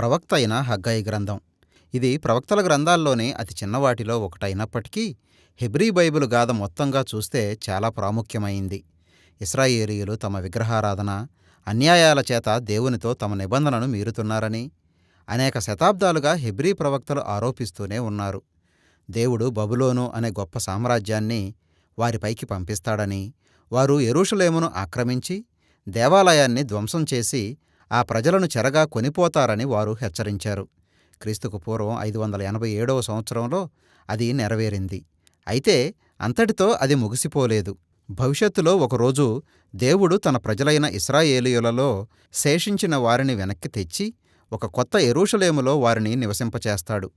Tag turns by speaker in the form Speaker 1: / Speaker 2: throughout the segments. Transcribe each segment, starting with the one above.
Speaker 1: ప్రవక్త అయిన హగ్గాయి గ్రంథం. ఇది ప్రవక్తల గ్రంథాల్లోనే అతి చిన్నవాటిలో ఒకటైనప్పటికీ హెబ్రీ బైబిల్ గాథ మొత్తంగా చూస్తే చాలా ప్రాముఖ్యమైంది. ఇస్రాయేలీయులు తమ విగ్రహారాధన అన్యాయాల చేత దేవునితో తమ నిబంధనను మీరుతున్నారని అనేక శతాబ్దాలుగా హెబ్రీ ప్రవక్తలు ఆరోపిస్తూనే ఉన్నారు. దేవుడు బబులోను అనే గొప్ప సామ్రాజ్యాన్ని వారిపైకి పంపిస్తాడని వారు యెరూషలేమును ఆక్రమించి దేవాలయాన్ని ధ్వంసం చేసి ఆ ప్రజలను చెరగా కొనిపోతారని వారు హెచ్చరించారు. క్రీస్తుకు పూర్వం ఐదు వందల ఎనభై ఏడవ సంవత్సరంలో అది నెరవేరింది. అయితే అంతటితో అది ముగిసిపోలేదు. భవిష్యత్తులో ఒకరోజు దేవుడు తన ప్రజలైన ఇస్రాయేలీయులలో శేషించిన వారిని వెనక్కి తెచ్చి ఒక కొత్త యెరూషలేములో వారిని నివసింపచేస్తాడు.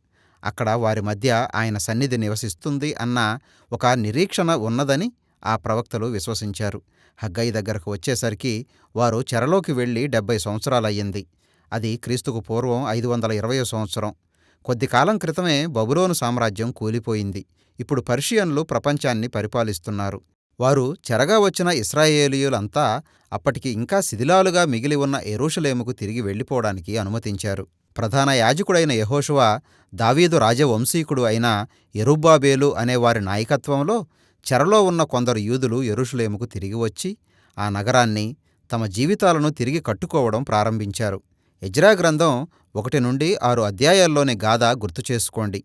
Speaker 1: అక్కడ వారి మధ్య ఆయన సన్నిధి నివసిస్తుంది అన్న ఒక నిరీక్షణ ఉన్నదని ఆ ప్రవక్తలు విశ్వసించారు. హగ్గయి దగ్గరకు వచ్చేసరికి వారు చెరలోకి వెళ్ళి డెబ్బై సంవత్సరాలయ్యింది. అది క్రీస్తుకు పూర్వం ఐదు వందల ఇరవయో సంవత్సరం. కొద్ది కాలం క్రితమే బబులోను సామ్రాజ్యం కూలిపోయింది. ఇప్పుడు పర్షియన్లు ప్రపంచాన్ని పరిపాలిస్తున్నారు. వారు చెరగా వచ్చిన ఇస్రాయేలీయులంతా అప్పటికి ఇంకా శిథిలాలుగా మిగిలి ఉన్న ఎరూషలేముకు తిరిగి వెళ్ళిపోవడానికి అనుమతించారు. ప్రధాన యాజకుడైన యెహోషువ దావీదు రాజవంశీకుడు అయిన ఎరుబ్బాబేలు అనే వారి నాయకత్వంలో చెరలో ఉన్న కొందరు యూదులు యెరూషలేముకు తిరిగి వచ్చి ఆ నగరాన్ని తమ జీవితాలను తిరిగి కట్టుకోవడం ప్రారంభించారు. ఎజ్రా గ్రంథం ఒకటి నుండి ఆరు అధ్యాయాల్లోని గాథ గుర్తు చేసుకోండి.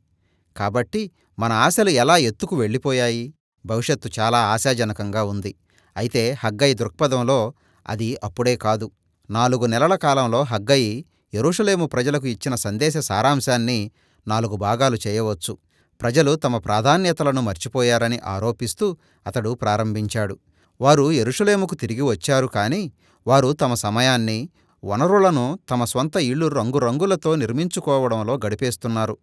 Speaker 1: కాబట్టి మన ఆశలు ఎలా ఎత్తుకు వెళ్ళిపోయాయి? భవిష్యత్తు చాలా ఆశాజనకంగా ఉంది. అయితే హగ్గయి దృక్పథంలో అది అప్పుడే కాదు. నాలుగు నెలల కాలంలో హగ్గయి యెరూషలేము ప్రజలకు ఇచ్చిన సందేశ సారాంశాన్ని నాలుగు భాగాలు చేయవచ్చు. ప్రజలు తమ ప్రాధాన్యతలను మర్చిపోయారని ఆరోపిస్తూ అతడు ప్రారంభించాడు. వారు యెరూషలేముకు తిరిగి వచ్చారు కాని వారు తమ సమయాన్ని వనరులను తమ స్వంత ఇళ్ళు రంగురంగులతో నిర్మించుకోవడంలో గడిపేస్తున్నారు.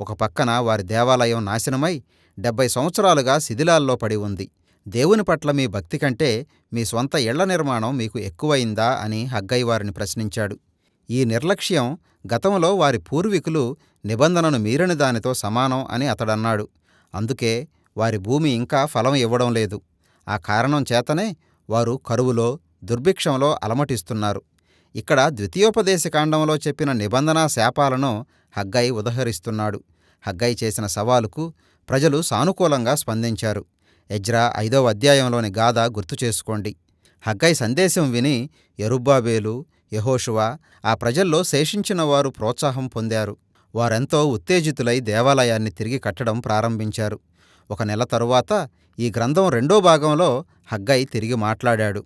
Speaker 1: ఒక పక్కన వారి దేవాలయం నాశనమై డెబ్బై సంవత్సరాలుగా శిథిలాల్లో పడి ఉంది. దేవుని పట్ల మీ భక్తి కంటే మీ స్వంత ఇళ్ళ నిర్మాణం మీకు ఎక్కువైందా అని హగ్గయి వారిని ప్రశ్నించాడు. ఈ నిర్లక్ష్యం గతంలో వారి పూర్వీకులు నిబంధనను మీరని దానితో సమానం అని అతడన్నాడు. అందుకే వారి భూమి ఇంకా ఫలం ఇవ్వడం లేదు. ఆ కారణం చేతనే వారు కరువులో దుర్భిక్షంలో అలమటిస్తున్నారు. ఇక్కడ ద్వితీయోపదేశకాండంలో చెప్పిన నిబంధనా శాపాలను హగ్గయి ఉదహరిస్తున్నాడు. హగ్గయి చేసిన సవాలుకు ప్రజలు సానుకూలంగా స్పందించారు. ఎజ్రా ఐదవ అధ్యాయంలోని గాథ గుర్తు చేసుకోండి హగ్గయి సందేశం విని ఎరుబ్బాబేలు యహోషువా ఆ ప్రజల్లో శేషించిన వారు ప్రోత్సాహం పొందారు. వారెంతో ఉత్తేజితులై దేవాలయాన్ని తిరిగి కట్టడం ప్రారంభించారు. ఒక నెల తరువాత ఈ గ్రంథం రెండో భాగంలో హగ్గై తిరిగి మాట్లాడాడు.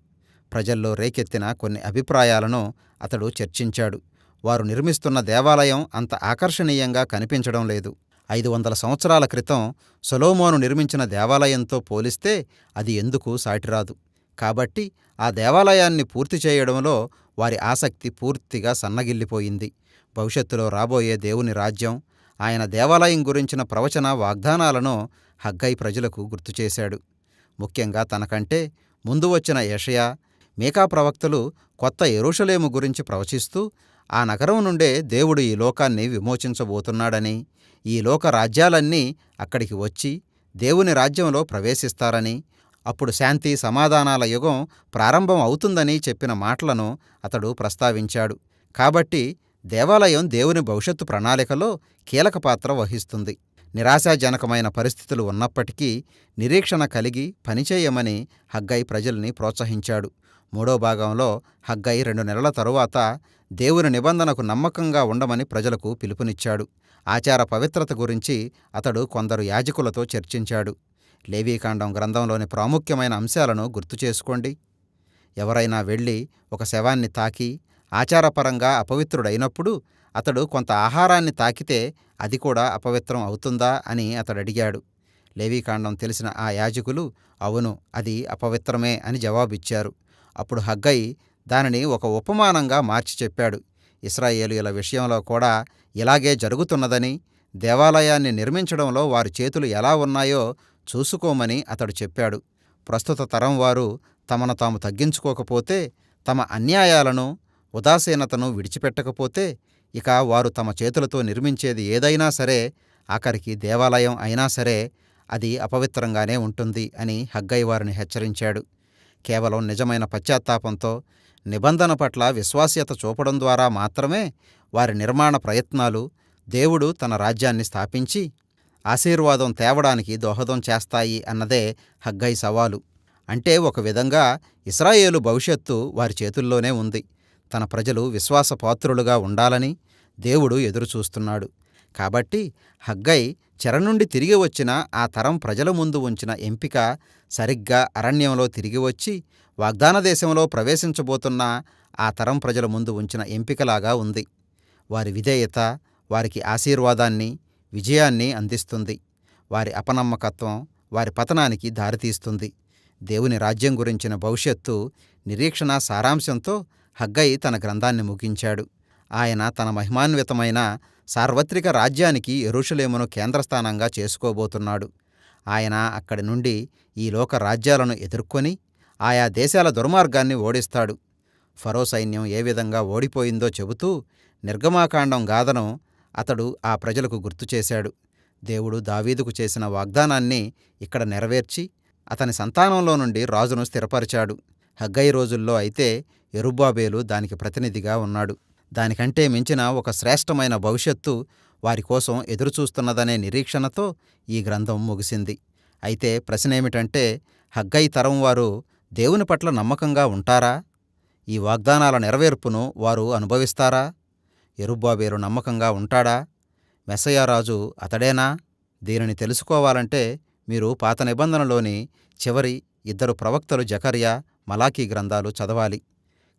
Speaker 1: ప్రజల్లో రేకెత్తిన కొన్ని అభిప్రాయాలను అతడు చర్చించాడు. వారు నిర్మిస్తున్న దేవాలయం అంత ఆకర్షణీయంగా కనిపించడం లేదు. ఐదు వందల సంవత్సరాల క్రితం సొలోమోను నిర్మించిన దేవాలయంతో పోలిస్తే అది ఎందుకు సాటిరాదు? కాబట్టి ఆ దేవాలయాన్ని పూర్తి చేయడంలో వారి ఆసక్తి పూర్తిగా సన్నగిల్లిపోయింది. భవిష్యత్తులో రాబోయే దేవుని రాజ్యం ఆయన దేవాలయం గురించిన ప్రవచన వాగ్దానాలను హగ్గై ప్రజలకు గుర్తుచేశాడు ముఖ్యంగా తనకంటే ముందు వచ్చిన యషయా మీకా ప్రవక్తలు కొత్త ఎరుషలేము గురించి ప్రవచిస్తూ ఆ నగరం నుండే దేవుడు ఈ లోకాన్ని విమోచించబోతున్నాడని ఈ లోక రాజ్యాలన్నీ అక్కడికి వచ్చి దేవుని రాజ్యంలో ప్రవేశిస్తారని అప్పుడు శాంతి సమాధానాల యుగం ప్రారంభం అవుతుందని చెప్పిన మాటలను అతడు ప్రస్తావించాడు. కాబట్టి దేవాలయం దేవుని భవిష్యత్తు ప్రణాళికలో కీలక పాత్ర వహిస్తుంది. నిరాశాజనకమైన పరిస్థితులు ఉన్నప్పటికీ నిరీక్షణ కలిగి పనిచేయమని హగ్గై ప్రజల్ని ప్రోత్సహించాడు. మూడో భాగంలో హగ్గై రెండు నెలల తరువాత దేవుని నిబంధనకు నమ్మకంగా ఉండమని ప్రజలకు పిలుపునిచ్చాడు. ఆచార పవిత్రత గురించి అతడు కొందరు యాజకులతో చర్చించాడు. లేవీకాండం గ్రంథంలోని ప్రాముఖ్యమైన అంశాలను గుర్తు చేసుకోండి. ఎవరైనా వెళ్ళి ఒక శవాన్ని తాకి ఆచారపరంగా అపవిత్రుడైనప్పుడు అతడు కొంత ఆహారాన్ని తాకితే అది కూడా అపవిత్రం అవుతుందా అని అతడు అడిగాడు. లేవీకాండం తెలిసిన ఆ యాజకులు అవును అది అపవిత్రమే అని జవాబిచ్చారు. అప్పుడు హగ్గయి దానిని ఒక ఉపమానంగా మార్చి చెప్పాడు. ఇస్రాయేలీయుల విషయంలో కూడా ఇలాగే జరుగుతున్నదని దేవాలయాన్ని నిర్మించడంలో వారి చేతులు ఎలా ఉన్నాయో చూసుకోమని అతడు చెప్పాడు. ప్రస్తుత తరం వారు తమను తాము తగ్గించుకోకపోతే తమ అన్యాయాలను ఉదాసీనతను విడిచిపెట్టకపోతే ఇక వారు తమ చేతులతో నిర్మించేది ఏదైనా సరే ఆఖరికి దేవాలయం అయినా సరే అది అపవిత్రంగానే ఉంటుంది అని హగ్గై వారిని హెచ్చరించాడు. కేవలం నిజమైన పశ్చాత్తాపంతో నిబంధన పట్ల విశ్వాస్యత చూపడం ద్వారా మాత్రమే వారి నిర్మాణ ప్రయత్నాలు దేవుడు తన రాజ్యాన్ని స్థాపించి ఆశీర్వాదం తేవడానికి దోహదం చేస్తాయి అన్నదే హగ్గై సవాలు. అంటే ఒక విధంగా ఇస్రాయేలు భవిష్యత్తు వారి చేతుల్లోనే ఉంది. తన ప్రజలు విశ్వాసపాత్రులుగా ఉండాలని దేవుడు ఎదురుచూస్తున్నాడు కాబట్టి హగ్గై చెర నుండి తిరిగి వచ్చిన ఆ తరం ప్రజల ముందు ఉంచిన ఎంపిక సరిగ్గా అరణ్యంలో తిరిగి వచ్చి వాగ్దాన దేశంలో ప్రవేశించబోతున్న ఆ తరం ప్రజల ముందు ఉంచిన ఎంపికలాగా ఉంది. వారి విధేయత వారికి ఆశీర్వాదాన్ని విజయాన్ని అందిస్తుంది. వారి అపనమ్మకత్వం వారి పతనానికి దారితీస్తుంది. దేవుని రాజ్యం గురించిన భవిష్యత్తు నిరీక్షణ సారాంశంతో హగ్గై తన గ్రంథాన్ని ముగించాడు. ఆయన తన మహిమాన్వితమైన సార్వత్రిక రాజ్యానికి ఎరుషలేమును కేంద్రస్థానంగా చేసుకోబోతున్నాడు. ఆయన అక్కడి నుండి ఈ లోక రాజ్యాలను ఎదుర్కొని ఆయా దేశాల దుర్మార్గాన్ని ఓడిస్తాడు. ఫరో సైన్యం ఏ విధంగా ఓడిపోయిందో చెబుతూ నిర్గమాకాండం గాథను అతడు ఆ ప్రజలకు గుర్తు చేశాడు. దేవుడు దావీదుకు చేసిన వాగ్దానాన్ని ఇక్కడ నెరవేర్చి అతని సంతానంలో నుండి రాజును స్థిరపరిచాడు. హగ్గై రోజుల్లో అయితే ఎరుబాబేలు దానికి ప్రతినిధిగా ఉన్నాడు. దానికంటే మించిన ఒక శ్రేష్టమైన భవిష్యత్తు వారి కోసం ఎదురుచూస్తున్నదనే నిరీక్షణతో ఈ గ్రంథం ముగిసింది. అయితే ప్రశ్నేమిటంటే హగ్గై తరం వారు దేవుని పట్ల నమ్మకంగా ఉంటారా? ఈ వాగ్దానాల నెరవేర్పును వారు అనుభవిస్తారా? ఎరుబ్బాబేరు నమ్మకంగా ఉంటాడా? మెసయారాజు అతడేనా? దీనిని తెలుసుకోవాలంటే మీరు పాత నిబంధనలోని చివరి ఇద్దరు ప్రవక్తలు జకర్యా మలాకీ గ్రంథాలు చదవాలి.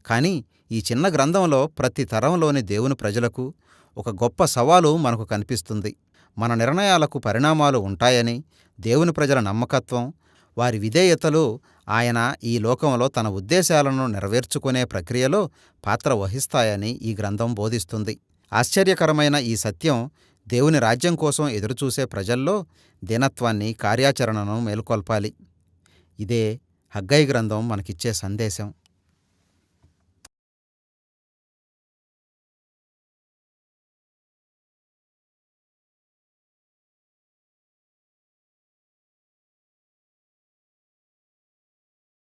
Speaker 1: కానీ ఈ చిన్న గ్రంథంలో ప్రతి తరంలోని దేవుని ప్రజలకు ఒక గొప్ప సవాలు మనకు కనిపిస్తుంది. మన నిర్ణయాలకు పరిణామాలు ఉంటాయని దేవుని ప్రజల నమ్మకత్వం వారి విధేయతలు ఆయన ఈ లోకంలో తన ఉద్దేశాలను నెరవేర్చుకునే ప్రక్రియలో పాత్ర వహిస్తాయని ఈ గ్రంథం బోధిస్తుంది. ఆశ్చర్యకరమైన ఈ సత్యం దేవుని రాజ్యం కోసం ఎదురుచూసే ప్రజల్లో దీనత్వాన్ని కార్యాచరణను మేల్కొల్పాలి. ఇదే హగ్గై గ్రంథం మనకిచ్చే సందేశం.